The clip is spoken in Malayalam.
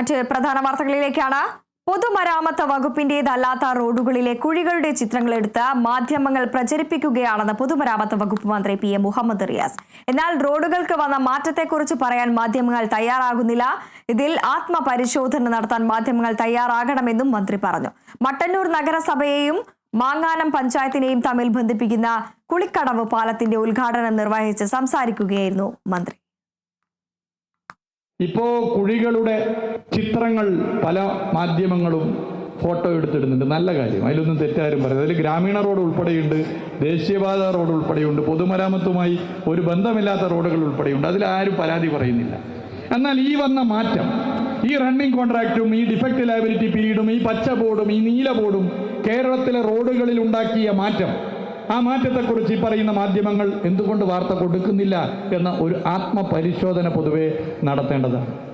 മറ്റ് പ്രധാന വാർത്തകളിലേക്കാണ്. പൊതുമരാമത്ത് വകുപ്പിന്റേതല്ലാത്ത റോഡുകളിലെ കുഴികളുടെ ചിത്രങ്ങൾ എടുത്ത് മാധ്യമങ്ങൾ പ്രചരിപ്പിക്കുകയാണെന്ന് പൊതുമരാമത്ത് വകുപ്പ് മന്ത്രി പി എ മുഹമ്മദ് റിയാസ്. എന്നാൽ റോഡുകൾക്ക് വന്ന മാറ്റത്തെക്കുറിച്ച് പറയാൻ മാധ്യമങ്ങൾ തയ്യാറാകുന്നില്ല. ഇതിൽ ആത്മപരിശോധന നടത്താൻ മാധ്യമങ്ങൾ തയ്യാറാകണമെന്നും മന്ത്രി പറഞ്ഞു. മട്ടന്നൂർ നഗരസഭയെയും മാങ്ങാനം പഞ്ചായത്തിനെയും തമ്മിൽ ബന്ധിപ്പിക്കുന്ന കുളിക്കടവ് പാലത്തിന്റെ ഉദ്ഘാടനം നിർവഹിച്ച് സംസാരിക്കുകയായിരുന്നു മന്ത്രി. ഇപ്പോ കുഴികളുടെ ചിത്രങ്ങൾ പല മാധ്യമങ്ങളും ഫോട്ടോ എടുത്തിടുന്നുണ്ട്. നല്ല കാര്യം. അതിലൊന്നും തെറ്റാരും പറയുന്നത് അതിൽ ഗ്രാമീണ റോഡ് ഉൾപ്പെടെയുണ്ട് ദേശീയപാത റോഡ് ഉൾപ്പെടെയുണ്ട് പൊതുമരാമത്തുമായി ഒരു ബന്ധമില്ലാത്ത റോഡുകൾ ഉൾപ്പെടെയുണ്ട്. അതിൽ ആരും പരാതി പറയുന്നില്ല. എന്നാൽ ഈ വന്ന മാറ്റം ഈ റണ്ണിംഗ് കോൺട്രാക്റ്റും ഈ ഡിഫക്റ്റ് ലയബിലിറ്റി പീരീഡും ഈ പച്ച ബോർഡും ഈ നീല ബോർഡും കേരളത്തിലെ റോഡുകളിൽ ഉണ്ടാക്കിയ മാറ്റം ആ മാറ്റത്തെക്കുറിച്ച് ഈ പറയുന്ന മാധ്യമങ്ങൾ എന്തുകൊണ്ട് വാർത്ത കൊടുക്കുന്നില്ല എന്ന ഒരു ആത്മപരിശോധന പൊതുവെ നടത്തേണ്ടതാണ്.